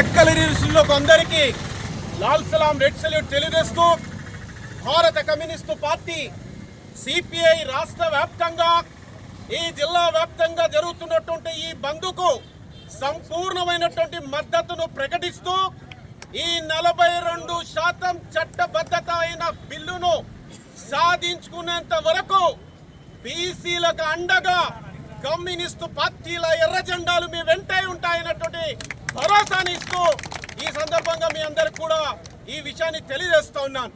టెక్కలరీసులకు అందరికీ లాల్ సలాం red salute తెలియజేస్తూ భారత కమ్యూనిస్టు పార్టీ సిపిఐ రాష్ట్ర వ్యాప్తంగా ఈ జిల్లా వ్యాప్తంగా జరుగుతున్నటువంటి ఈ బంద్కు సంపూర్ణమైనటువంటి మద్దతును ప్రకటిస్తూ ఈ నలభై రెండు శాతం చట్టబద్ధత అయిన బిల్లును సాధించుకునేంత వరకు బీసీలకు అండగా కమ్యూనిస్టు పార్టీల ఎర్ర జెండాలు మీ వెంటే ఉంటాయన్నటువంటి భరోసాని ఇస్తూ ఈ సందర్భంగా మీ అందరికి కూడా ఈ విషయాన్ని తెలియజేస్తా ఉన్నాను.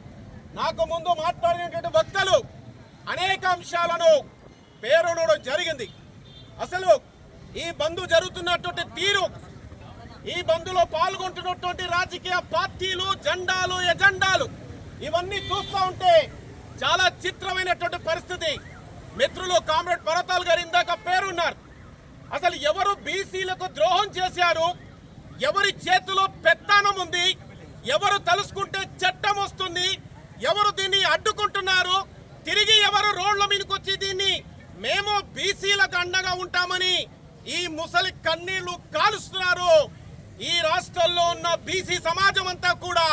నాకు ముందు మాట్లాడినటువంటి వక్తలు అనేక అంశాలను పేరునడం జరిగింది. అసలు ఈ బంధు జరుగుతున్నటువంటి తీరు ఈ బంధులో పాల్గొంటున్నటువంటి రాజకీయ పార్టీలు జెండాలు ఎజెండాలు ఇవన్నీ చూస్తూ ఉంటే చాలా చిత్రమైనటువంటి పరిస్థితి. మిత్రులు కామ్రేడ్ పరతాల్ గారు ఇందాక పేరున్నారు. అసలు ఎవరు బీసీలకు ద్రోహం చేశారు? ఎవరి చేతిలో పెత్తానం ఉంది ఎవరు తలుసుకుంటే చట్టం వస్తుంది ఎవరు దీన్ని అడ్డుకుంటున్నారు తిరిగి ఎవరు రోడ్ల మీదకొచ్చి దీన్ని మేము బీసీలకు అండగా ఉంటామని ఈ ముసలి కన్నీళ్ళు కాలుస్తున్నారు. ఈ రాష్ట్రంలో ఉన్న బీసీ సమాజం అంతా కూడా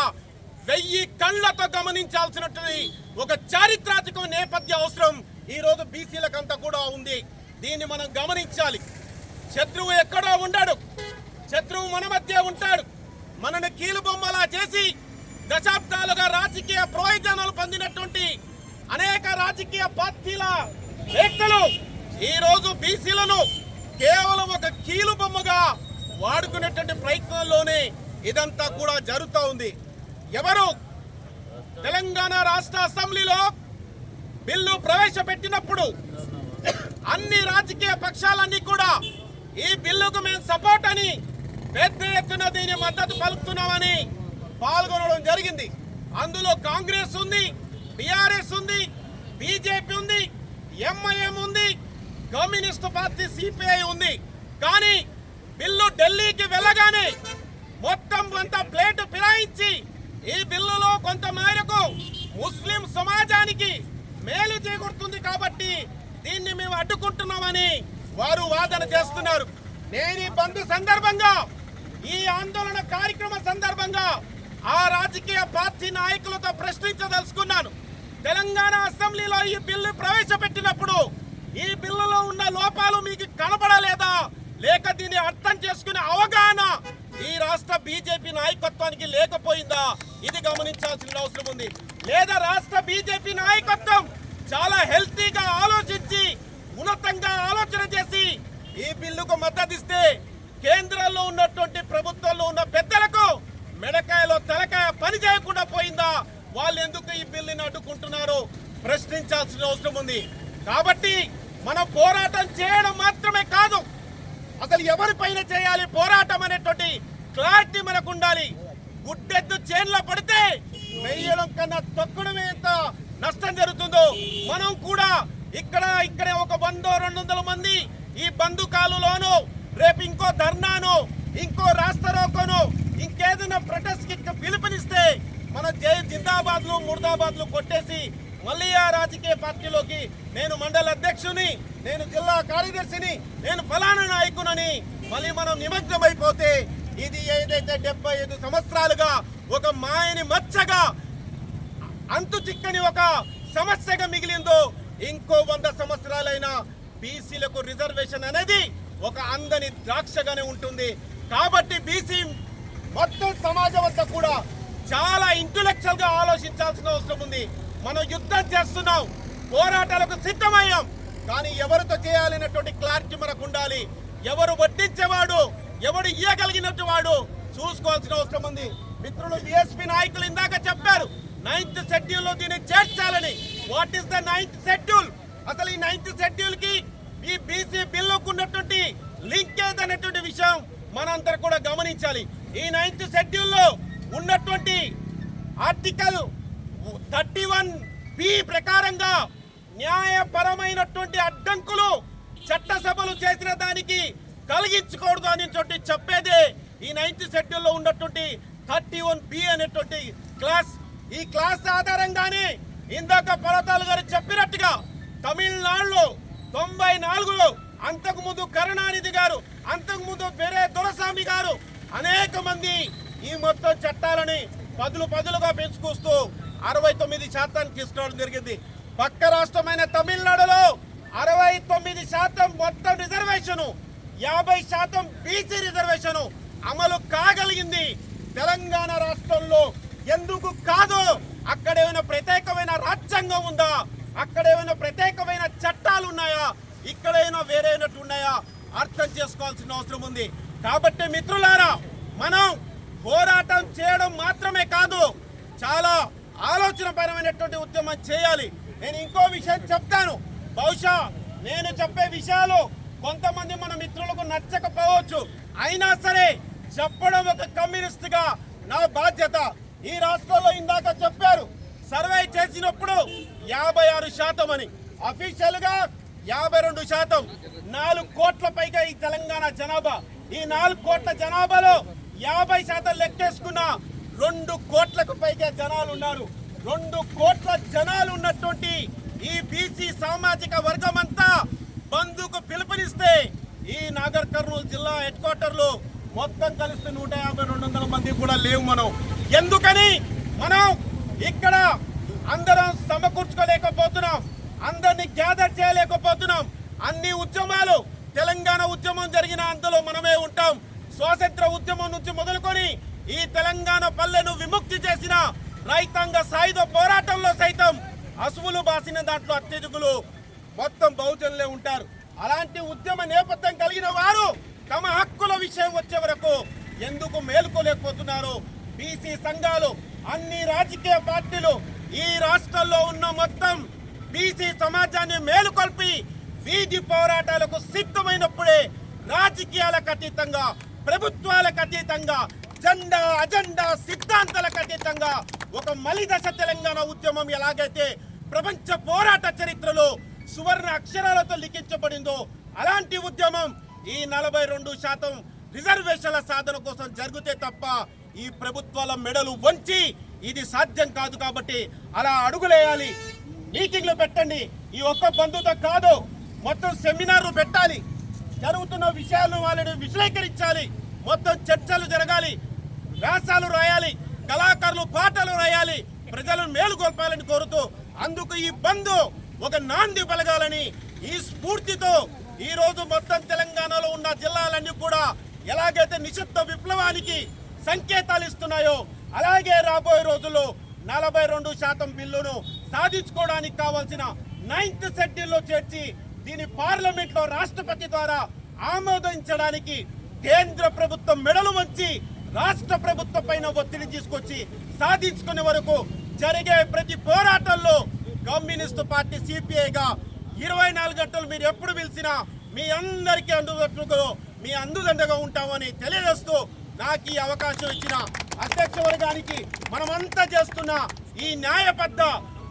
వెయ్యి కళ్ళతో గమనించాల్సినటువంటి ఒక చారిత్రాత్మక నేపథ్య అవసరం ఈ రోజు బీసీలకంతా కూడా ఉంది. దీన్ని మనం గమనించాలి. శత్రువు ఎక్కడో ఉండడు. శత్రువు మన మధ్య ఉంటాడు. మనని కీలుబొమ్మలా చేసి దశాబ్దాలుగా రాజకీయ ప్రయోజనాలు పొందినటువంటి అనేక రాజకీయ పార్టీల వ్యక్తులు ఈరోజు బీసీలను కేవలం ఒక కీలుబొమ్మగా వాడుకునేటువంటి ప్రయత్నంలోనే ఇదంతా కూడా జరుగుతూ ఉంది. ఎవరు? తెలంగాణ రాష్ట్ర అసెంబ్లీలో బిల్లు ప్రవేశపెట్టినప్పుడు అన్ని రాజకీయ పక్షాలన్నీ కూడా ఈ బిల్లుకు మేము సపోర్ట్ అని పెద్ద ఎత్తున దీని మద్దతు పలుకుతున్నామని పాల్గొనడం జరిగింది. అందులో కాంగ్రెస్ ఉంది బీఆర్ఎస్ ఉంది బీజేపీ ఉంది ఎంఐఎం ఉంది కమ్యూనిస్ట్ పార్టీ సిపిఐ ఉంది. కానీ బిల్లు ఢిల్లీకి వెళ్ళగానే మొత్తం కొంత ప్లేట్ ఫిరాయించి ఈ బిల్లులో కొంత మేరకు ముస్లిం సమాజానికి మేలు చేకూరుతుంది కాబట్టి దీన్ని మేము అడ్డుకుంటున్నామని వారు వాదన చేస్తున్నారు. నేను ఈ బంధు సందర్భంగా ఈ ఆందోళన కార్యక్రమ సందర్భంగా ఆ రాజకీయ పార్టీ నాయకులతో ప్రశ్నించదలుచుకున్నాను. తెలంగాణ అసెంబ్లీలో ఈ బిల్లు ప్రవేశపెట్టినప్పుడు ఈ బిల్లులో ఉన్న లోపాలు మీకు కనబడలేదా? లేక దీన్ని అర్థం చేసుకునే అవగాహన ఈ రాష్ట్ర బీజేపీ నాయకత్వానికి లేకపోయిందా? ఇది గమనించాల్సిన అవసరం ఉంది. లేదా రాష్ట్ర బీజేపీ నాయకత్వం చాలా హెల్తీగా ఆలోచించి ఉన్నతంగా ఆలోచన చేసి ఈ బిల్లుకు మద్దతు ఇస్తే కేంద్రంలో ఉన్నటువంటి ప్రభుత్వంలో ఉన్న పెద్దలకు మెడకాయలో తలకాయ పని చేయకుండా పోయిందా? వాళ్ళు ఎందుకు ఈ బిల్లుని అడ్డుకుంటున్నారు? ప్రశ్నించాల్సిన అవసరం ఉంది. కాబట్టి మనం పోరాటం చేయడం మాత్రమే కాదు అసలు ఎవరిపైన చేయాలి పోరాటం అనేటువంటి క్లారిటీ మనకు ఉండాలి. గుడ్డెద్దు చేన్లో పడితే వెయ్యడం కన్నా తొక్కడమే ఎంత నష్టం జరుగుతుందో మనం కూడా ఇక్కడ ఇక్కడే ఒక వందో రెండు వందల మంది ఈ బంధుకాలులోనూ రేపు ఇంకో ధర్నాను ఇంకో రాస్తారోకోను ఇంకేదైనా ప్రొటెస్ట్ పిలుపునిస్తే మన జై జిందాబాద్లు ముర్దాబాద్లు కొట్టేసి మళ్ళీ ఆ రాజకీయ పార్టీలోకి నేను మండల అధ్యక్షుని నేను జిల్లా కార్యదర్శిని నేను ఫలానా నాయకునని మళ్ళీ మనం నిమగ్నమైపోతే ఇది ఏదైతే డెబ్బై ఐదు సంవత్సరాలుగా ఒక మాయని మచ్చగా అంతు చిక్కని ఒక సమస్యగా మిగిలిందో ఇంకో వంద సంవత్సరాలైన బీసీలకు రిజర్వేషన్ అనేది ఒక అందని ద్రాక్షగానే ఉంటుంది. కాబట్టి బీసీ మొత్తం సమాజం అంతా కూడా చాలా ఇంటలెక్చువల్గా ఆలోచించాల్సిన అవసరం ఉంది. మనం యుద్ధం చేస్తున్నాం. పోరాటాలకు సిద్ధమయ్యాం. కానీ ఎవరితో చేయాలనేటువంటి క్లారిటీ మనకు ఉండాలి. ఎవరు వడ్డించేవాడు ఎవడు ఇయ్యగలిగినట్టు వాడు చూసుకోవాల్సిన అవసరం ఉంది. మిత్రులు బిఎస్పీ నాయకులు ఇందాక చెప్పారు నైన్త్ షెడ్యూల్లో దీన్ని చేర్చాలని. What is the ninth schedule అసలు ఈ నైన్త్ షెడ్యూల్కి ఈ బీసీ బిల్లుకు ఉన్నటువంటి లింకేజ్ అనేటువంటి విషయం మనందరూ కూడా గమనించాలి. ఈ నైన్త్ షెడ్యూల్లో ఉన్నటువంటి ఆర్టికల్ థర్టీ వన్ బి ప్రకారంగా న్యాయపరమైనటువంటి అడ్డంకులు చట్టసభలు చేసిన దానికి కలిగించకూడదు చోటి చెప్పేదే ఈ నైన్త్ షెడ్యూల్లో ఉన్నటువంటి థర్టీ వన్ బి అనేటువంటి క్లాస్. ఈ క్లాస్ ఆధారంగానే ఇందాక పర్వతాలు గారు చెప్పినట్టుగా తమిళనాడులో తొంభై నాలుగులో అంతకు ముందు కరుణానిధి గారు అంతకు ముందు వేరే దొరస్వామి గారు అనేక మంది ఈ మొత్తం చట్టాలని పదులు పదులుగా పెంచుకొస్తూ అరవై తొమ్మిది శాతానికి తీసుకోవడం జరిగింది. పక్క రాష్ట్రమైన తమిళనాడులో అరవై తొమ్మిది శాతం మొత్తం రిజర్వేషను యాభై శాతం బీసీ రిజర్వేషను అమలు కాగలిగింది తెలంగాణ ఇక్కడ ఏమైనా వేరేనట్టు ఉన్నాయా అర్థం చేసుకోవాల్సిన అవసరం ఉంది. కాబట్టి మిత్రులారా మనం పోరాటం చేయడం మాత్రమే కాదు చాలా ఆలోచనపరమైనటువంటి ఉద్యమం చేయాలి. నేను ఇంకో విషయం చెప్తాను. బహుశా నేను చెప్పే విషయాలు కొంతమంది మన మిత్రులకు నచ్చకపోవచ్చు. అయినా సరే చెప్పడం ఒక కమ్యూనిస్ట్గా నా బాధ్యత. ఈ రాష్ట్రంలో ఇందాక చెప్పారు సర్వే చేసినప్పుడు యాభై ఆరు శాతం అని. అఫీషియల్గా యాభై రెండు శాతం. నాలుగు కోట్ల పైగా ఈ తెలంగాణ జనాభా. ఈ నాలుగు కోట్ల జనాభాలో యాభై శాతం లెక్కేసుకున్న రెండు కోట్లకు పైగా జనాలు ఉన్నారు రెండు కోట్ల జనాలు ఉన్నటువంటి ఈ బీసీ సామాజిక వర్గం అంతా బంధుకు పిలుపునిస్తే ఈ నాగర్ కర్నూలు జిల్లా హెడ్ క్వార్టర్లో మొత్తం కలిస్తే నూట యాభై రెండు వందల మంది కూడా లేవు మనం. ఎందుకని? మనం ఇక్కడ అందరం సమకూర్చుకోలేకపోతున్నాం. అందరినీ గ్యాదర్ చేయలేకపోతున్నాం అన్ని ఉద్యమాలు. తెలంగాణ ఉద్యమం జరిగిన అందులో మనమే ఉంటాం. స్వాతంత్ర ఉద్యమం నుంచి మొదలుకొని ఈ తెలంగాణ పల్లెను విముక్తి చేసిన రైతాంగ సాయుధ పోరాటంలో సైతం అసువులు బాసిన దాంట్లో అత్యధికులు మొత్తం బహుజనులే ఉంటారు. అలాంటి ఉద్యమ నేపథ్యం కలిగిన వారు తమ హక్కుల విషయం వచ్చే వరకు ఎందుకు మేలుకోలేకపోతున్నారు? బీసీ సంఘాలు అన్ని రాజకీయ పార్టీలు ఈ రాష్ట్రంలో ఉన్న మొత్తం బీసీ సమాజాన్ని మేలుకొల్పి వీధి పోరాటాలకు సిద్ధమైనప్పుడే రాజకీయాలకు అతీతంగా ప్రభుత్వాలకు అతీతంగా జెండా అజెండా సిద్ధాంతాలకు అతీతంగా ఒక మలిదశ తెలంగాణ ఉద్యమం ఎలాగైతే ప్రపంచ పోరాట చరిత్రలో సువర్ణ అక్షరాలతో లిఖించబడిందో అలాంటి ఉద్యమం ఈ నలభై రెండు శాతం రిజర్వేషన్ల సాధన కోసం జరిగితే తప్ప ఈ ప్రభుత్వాల మెడలు వంచి ఇది సాధ్యం కాదు కాబట్టి అలా అడుగులేయాలి. మీటింగ్లు పెట్టండి. ఈ ఒక్క బంధుత కాదు. మొత్తం సెమినార్లు పెట్టాలి. జరుగుతున్న విషయాలను వాళ్ళని విశ్లేకరించాలి మొత్తం చర్చలు జరగాలి. వ్యాసాలు రాయాలి. కళాకారులు పాటలు రాయాలి. ప్రజలను మేలుకొల్పాలని కోరుతూ అందుకు ఈ బంధు ఒక నాంది పలగాలని ఈ స్ఫూర్తితో ఈ రోజు మొత్తం తెలంగాణలో ఉన్న జిల్లాలన్నీ కూడా ఎలాగైతే నిశ్శబ్ద విప్లవానికి సంకేతాలు ఇస్తున్నాయో అలాగే రాబోయే రోజుల్లో నలభై రెండు శాతం బిల్లును సాధించుకోవడానికి కావాల్సిన నైన్త్ షెడ్యూల్లో చేర్చి దీని పార్లమెంట్లో రాష్ట్రపతి ద్వారా ఆమోదించడానికి కేంద్ర ప్రభుత్వం మెడలు వంచి రాష్ట్ర ప్రభుత్వం పైన ఒత్తిడి తీసుకొచ్చి సాధించుకునే వరకు జరిగే ప్రతి పోరాటంలో కమ్యూనిస్టు పార్టీ సిపిఐగా ఇరవై నాలుగు గంటలు మీరు ఎప్పుడు పిలిచినా మీ అందరికీ అందుబాటులో మీ అందుదండగా ఉంటామని తెలియజేస్తూ నాకు ఈ అవకాశం ఇచ్చిన అధ్యక్ష వర్గానికి మనమంతా చేస్తున్న ఈ న్యాయబద్ధ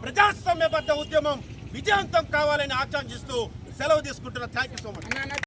ప్రజాస్వామ్యబద్ధ ఉద్యమం విజయవంతం కావాలని ఆకాంక్షిస్తూ సెలవు తీసుకుంటున్నా. Thank you so much